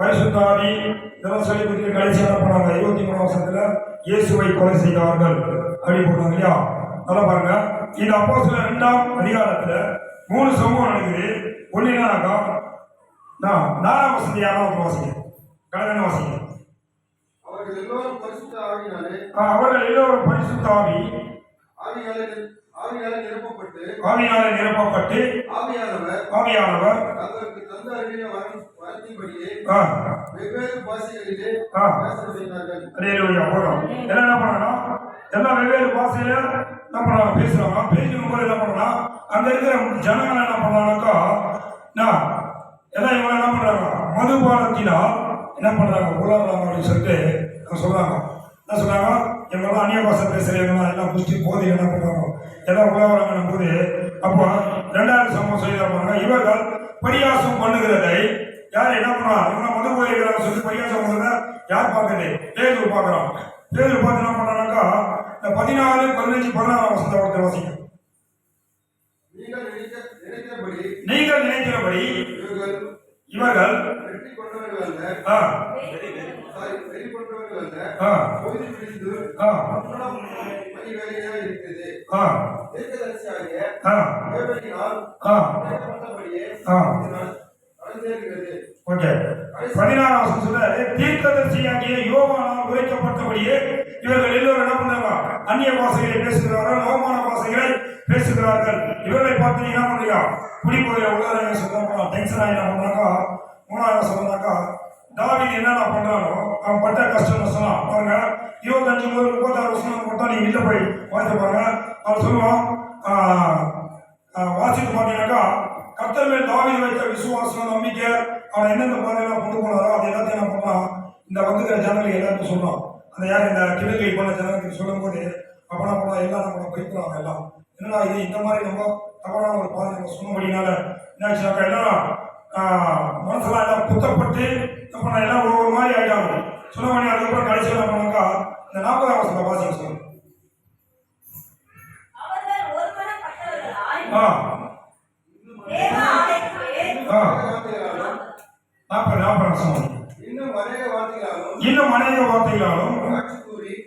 பரிசுத்தாவி இதெல்லாம் சொல்லி கொடுத்து கடைசி என்ன பண்ணாங்க இருபத்தி மூணாம் வருஷத்துல இயேசுவை கொலை செய்தார்கள். அப்படி போட்டாங்க இல்லையா? நல்லா பாருங்க. இந்த அப்போ சில ரெண்டாம் அதிகாரத்துல மூணு சமூகம் நடக்குது. ஒன்னு என்னன்னாக்கா நான் நாலாம் வசதி யாராவது வாசிங்க. கலந்தான வாசிங்க. அவர்கள் எல்லோரும் பரிசுத்த ஆவியினாலே ஆ, அவர்கள் எல்லோரும் நிர- ஆவியாலே நிரப்பப்பட்டு ஆவியாலே நிரப்பப்பட்டு ஆவியானவர் ஆவியானவர் தங்களுக்கு தந்த அறிவின வரம் வரத்தின்படியே ஆ, வெவ்வேறு பாஷைகளிலே. பேச செய்தார்கள் என்ன பண்ணா எல்லாம் வெவ்வேறு பாஷையில என்ன பண்றாங்க பேசுறாங்க பேசும் போது என்ன பண்றா அங்க இருக்கிற ஜனங்கள் என்ன பண்றாங்கக்கா நான் எல்லாம் இவங்க என்ன பண்றாங்க? மதுபானத்தினால் என்ன பண்றாங்க? உலகம் அப்படின்னு சொல்லிட்டு சொல்றாங்க? என்ன சொல்றாங்க? இவங்கெல்லாம் அந்நிய பாஷை பேசுறவங்க எல்லாம் குஷ்டி போதை என்ன பண்றாங்க எல்லாம் உலகம் போது அப்போ ரெண்டாவது சம்பவம் சொல்லிடுறாங்க இவர்கள் பரியாசம் பண்ணுகிறதை யார் என்ன பண்றா இவங்க மது போயிருக்கிறாங்க சொல்லி பரியாசம் பண்ணுறத யார் பார்க்குது? பேதூர் பார்க்குறான் பேதூர் பார்த்து என்ன பண்றாங்கக்கா இந்த பதினாலு பதினஞ்சு பதினாறாம் வசந்த ஒருத்தர் வாசிக்கும் நீங்கள் நினைக்கிறபடி இவர்கள் வெற்றி கொண்டவர்கள் அல்ல. ஆ. சாரி வெறி கொண்டவர்கள் அல்ல பொழுது பிடித்து நினைக்கப்பட்டபடியே ஆ. இது நட- நடந்தேறுகிறது ஓகே. பதினாறாம் வருஷம் சொல்றாரு தீர்க்கதரிசியாகிய யோவானால் உரைக்கப்பட்டபடியே இவர்கள் எல்லோரும் என்ன பண்றாங்க அந்நிய பாசைகளை பேசுகிறார்கள் அவமான பாசைகளை பேசுகிறார்கள். இவர்களை பார்த்து என்ன பண்றீங்க குடிப்போதைய உள்ளாரங்க சொல்றாங்க டென்ஷன் என்ன பண்றாக்கா மூணாயிரம் சொல்றாங்க தாவி என்னென்ன பண்றானோ அவன் பட்ட கஷ்டம் சொன்னான். பாருங்க இருபத்தஞ்சு முதல் முப்பத்தாறு வருஷம் மட்டும் நீங்க வீட்டில் போய் வாசித்து பாருங்க. அவன் சொல்லுவான் வாசித்து பார்த்தீங்கன்னாக்கா கர்த்தர் மேல் தாவி வைத்த விசுவாசம் நம்பிக்கை அவன் எந்தெந்த பாதையெல்லாம் கொண்டு போனாரோ அது எல்லாத்தையும் என்ன பண்ணான் இந்த வந்துக்கிற ஜனங்களுக்கு எல்லாருக்கும் சொன்னான் அந்த யார் இந்த கிழக்கை பண்ண ஜனங்களுக்கு சொல்லும்போது அப்பனா பண்ணா எல்லாம் நம்ம பயப்படுறாங்க எல்லாம். என்னடா இது இந்த மாதிரி நம்ம தவறான ஒரு பாதை நம்ம சொன்னபடினால என்னாச்சுனாக்கா எல்லாரும் ஆஹ், மனசுலாம் எல்லாம் குத்தப்பட்டு என்ன பண்ண எல்லாம் ஒவ்வொரு மாதிரி ஆயிட்டாங்க. சொன்ன பண்ணி அதுக்கப்புறம் கடைசியில் என்ன பண்ணாக்கா இந்த நாற்பதாம் வருஷத்தை வாசிக்க சொல்லுங்க. ஆ. வருஷம் இன்னும் அநேக வார்த்தைகளாலும்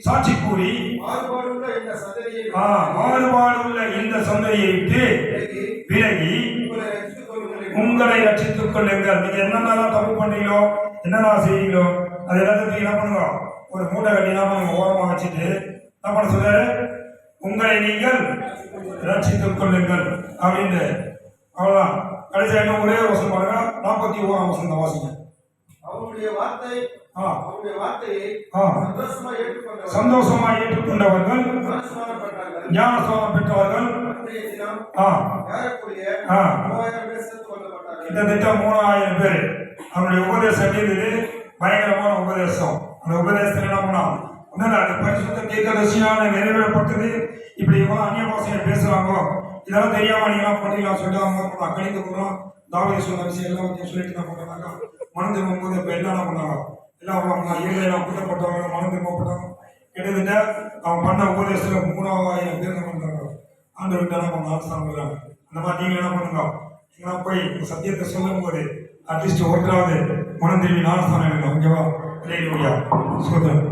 சாட்சி கூறி மாறுபாடுள்ள இந்த சந்ததியை சந்ததியை விட்டு விலகி உங்களை ரட்சித்துக் கொள்ளுங்கள் நீங்க என்னென்னலாம் தப்பு பண்றீங்களோ என்னென்ன செய்றீங்களோ அது எல்லாத்தையும் என்ன பண்ணுங்க? ஒரு மூட்டை கட்டி என்ன பண்ணுங்க? ஓரமா வச்சுட்டு என்ன பண்ண சொல்றாரு? உங்களை நீங்கள் ரட்சித்துக் கொள்ளுங்கள். அப்படின்னு அவ்வளவுதான். கடைசி என்ன? ஒரே வருஷம் பாருங்க. நாற்பத்தி ஓராம் வருஷம் தான் வாசிங்க. அவருடைய வார்த்தை அவருடைய வார்த்தையை சந்தோஷமா ஏற்றுக்கொண்டவர். சந்தோஷமா ஏற்றுக்கொண்டவர்கள் ஞானஸ்தானம் பெற்றவர்கள் கிட்டத்தட்ட மூணாயிரம் பேர். அவருடைய உபதேசம் இருந்தது பயங்கரமான உபதேசம். அந்த உபதேசத்தில் என்ன பண்ணான் ஒன்றும் அந்த பரிசுத்த தீர்க்கதரிசியான நிறைவேறப்பட்டது. இப்படி இவங்க அந்நிய பாஷையை பேசுறாங்க இதெல்லாம் தெரியாம நீங்களாம் பண்ணிக்கலாம் சொல்லிட்டு அவங்க நான் கணித்து தாவணி சொன்ன விஷயம் எல்லாம் கொஞ்சம் சொல்லிட்டு தான் பண்ணாங்க மனம் திரும்பும்போது இப்போ எல்லாம் என்ன பண்ணாங்க எல்லாம் அவங்க இவங்க எல்லாம் கூட்டப்பட்டவங்க மனம் திரும்பப்பட்டவங்க கிட்டத்தட்ட அவங்க பண்ண உபதேசத்தில் மூணாயிரம் பேர் என்ன பண்ணுறாங்க ஆண்டு விட்டு என்ன பண்ண ஆட்சி அந்த மாதிரி நீங்கள் என்ன பண்ணுங்க? நீங்களா போய் சத்தியத்தை சொல்லும் போது அட்லீஸ்ட் ஒருத்தராவது மனம் திரும்பி நாலு ஸ்தானம் ஓகேவா இல்லையா சோதரன்